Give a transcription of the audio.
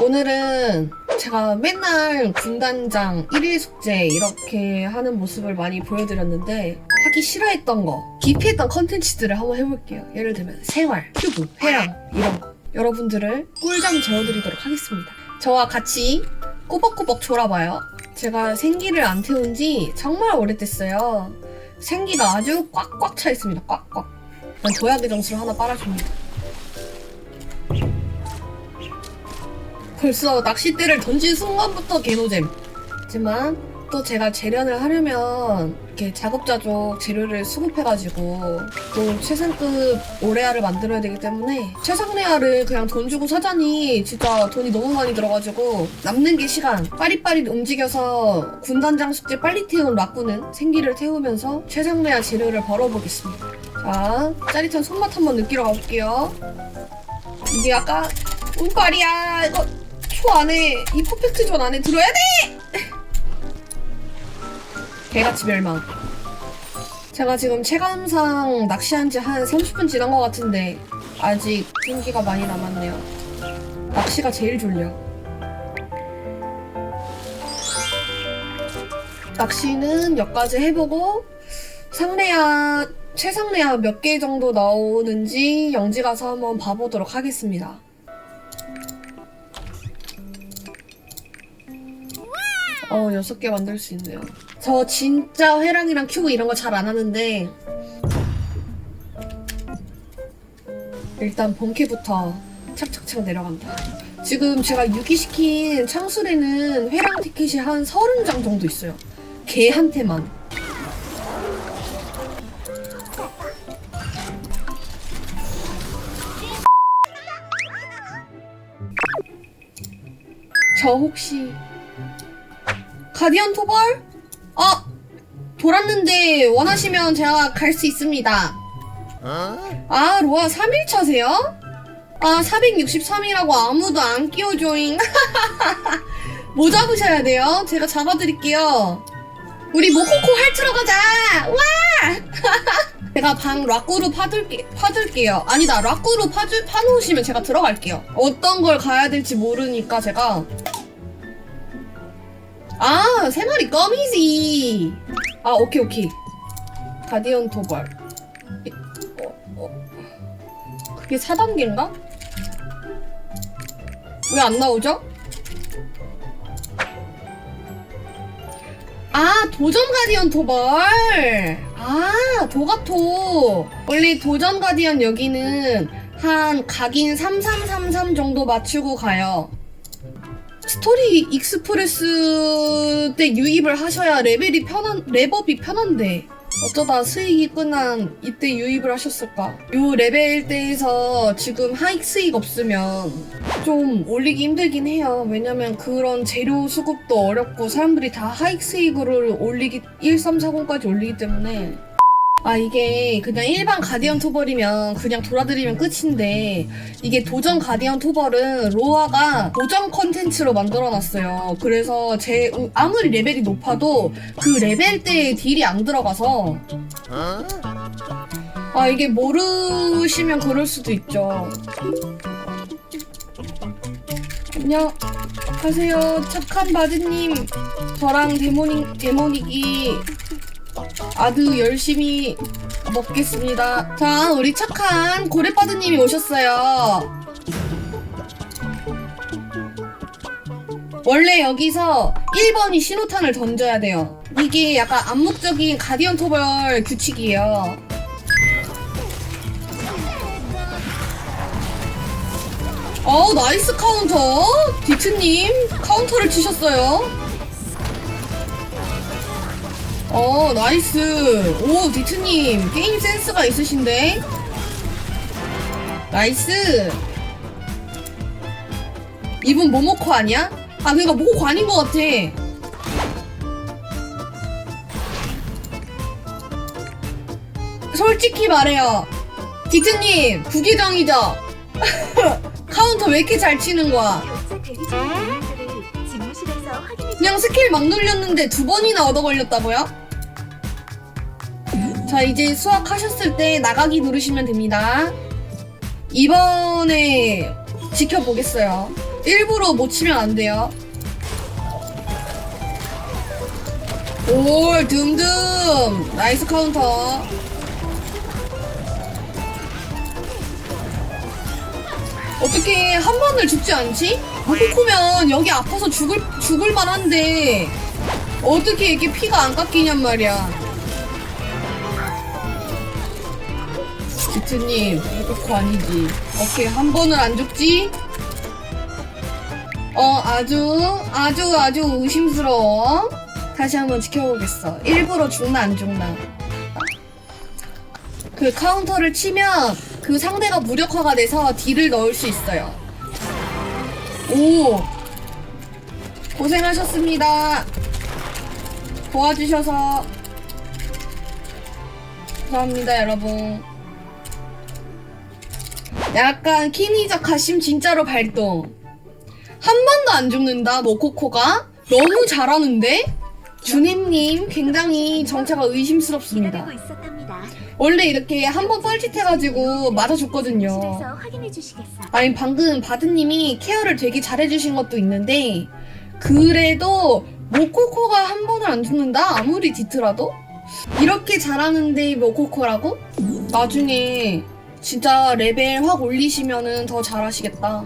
오늘은 제가 맨날 군단장 1일 숙제 이렇게 하는 모습을 많이 보여드렸는데 하기 싫어했던 거, 기피했던 컨텐츠들을 한번 해볼게요. 예를 들면 생활, 큐브, 회랑 이런 거. 여러분들을 꿀잠 재워드리도록 하겠습니다. 저와 같이 꾸벅꾸벅 졸아봐요. 제가 생기를 안 태운 지 정말 오래됐어요. 생기가 아주 꽉꽉 차 있습니다. 꽉꽉. 난 도약의 점수를 하나 빨아줍니다. 벌써 낚싯대를 던진 순간부터 개노잼. 하지만 또 제가 재련을 하려면 이렇게 자급자족 재료를 수급해가지고 또 최상급 오레아를 만들어야 되기 때문에 최상레아를 그냥 돈 주고 사자니 진짜 돈이 너무 많이 들어가지고 남는 게 시간 빠릿빠릿 움직여서 군단장 숙제 빨리 태운 라꾸는 생기를 태우면서 최상레아 재료를 벌어보겠습니다. 자 짜릿한 손맛 한번 느끼러 가볼게요. 이게 아까 운빨이야 이거 초 안에 이 퍼펙트 존 안에 들어야 돼! 개같이 멸망. 제가 지금 체감상 낚시한 지 한 30분 지난 것 같은데 아직 생기가 많이 남았네요. 낚시가 제일 졸려. 낚시는 여기까지 해보고 상레아 최상레아 몇개 정도 나오는지 영지 가서 한번 봐보도록 하겠습니다 어, 여섯 개 만들 수 있네요. 저 진짜 회랑이랑 큐브 이런 거 잘 안 하는데 일단 본캐부터 착착착 내려간다. 지금 제가 유기시킨 창술에는 회랑 티켓이 한 30장 정도 있어요. 걔한테만. 저 혹시 가디언 토벌? 어, 돌았는데 원하시면 제가 갈 수 있습니다. 아, 로아 3일차세요? 아, 463이라고 아무도 안 끼워줘잉. 뭐 잡으셔야 돼요? 제가 잡아드릴게요. 우리 모코코 할트러 가자! 와! 제가 방 락구로 파둘게, 파둘게요. 아니다, 락구로 파주, 파놓으시면 제가 들어갈게요. 어떤 걸 가야 될지 모르니까 제가 아, 세 마리 껌이지. 아, 오케이, 오케이. 가디언. 이- 어, 어. 그게 4단계인가? 왜 안 나오죠? 아, 도전 가디언 도발. 아, 도가토. 원래 도전 가디언 여기는 한 각인 3333 정도 맞추고 가요. 스토리 익스프레스 때 유입을 하셔야 레벨이 편한 레버비 편한데 어쩌다 수익이 끝난 이때 유입을 하셨을까? 요 레벨 때에서 지금 하익 수익 없으면 좀 올리기 힘들긴 해요. 왜냐면 그런 재료 수급도 어렵고 사람들이 다 하익 수익으로 올리기 1340까지 올리기 때문에 아 이게 그냥 일반 가디언 토벌이면 그냥 돌아드리면 끝인데 이게 도전 가디언 토벌은 로아가 도전 컨텐츠로 만들어놨어요. 그래서 제 아무리 레벨이 높아도 그 레벨 때 딜이 안 들어가서 아 이게 모르시면 그럴 수도 있죠. 안녕 하세요 착한 바드님 저랑 데모닉 데모닉이 아주 열심히 먹겠습니다. 자, 우리 착한 고래바드님이 오셨어요. 원래 여기서 1번이 신호탄을 던져야 돼요. 이게 약간 암묵적인 가디언 토벌 규칙이에요. 어우, 나이스 카운터. 디트님, 카운터를 치셨어요. 어 나이스. 오 디트님 게임 센스가 있으신데? 나이스. 이분 모모코 아니야? 아 그니까 아닌 것 같아. 솔직히 말해요. 디트님 부기정이죠? 카운터 왜 이렇게 잘 치는 거야 그냥 스킬 막 눌렸는데 두 번이나 얻어 걸렸다고요? 자 이제 수학하셨을 때 나가기 누르시면 됩니다. 이번에 지켜보겠어요. 일부러 못 치면 안 돼요. 올 듬듬 나이스 카운터. 어떻게 한 번을 죽지 않지? 모코코면 여기 아파서 죽을 죽을 만한데 어떻게 이게 피가 안 깎이냔 말이야. 지트님 모코코 아니지? 오케이 한 번은 안 죽지? 어 아주 아주 아주 의심스러워. 다시 한번 지켜보겠어. 일부러 죽나 안 죽나. 그 카운터를 치면 그 상대가 무력화가 돼서 딜을 넣을 수 있어요. 오! 고생하셨습니다. 도와주셔서 감사합니다, 여러분. 약간 키니적 가심 진짜로 발동. 한 번도 안 죽는다, 모코코가. 너무 잘하는데? 주님님, 굉장히 정체가 의심스럽습니다. 원래 이렇게 한 번 뻘짓해가지고 맞아줬거든요. 확인해 주시겠어요? 아니 방금 바드님이 케어를 되게 잘해주신 것도 있는데 그래도 모코코가 한 번을 안 죽는다? 아무리 디트라도? 이렇게 잘하는데 모코코라고? 나중에 진짜 레벨 확 올리시면은 더 잘하시겠다.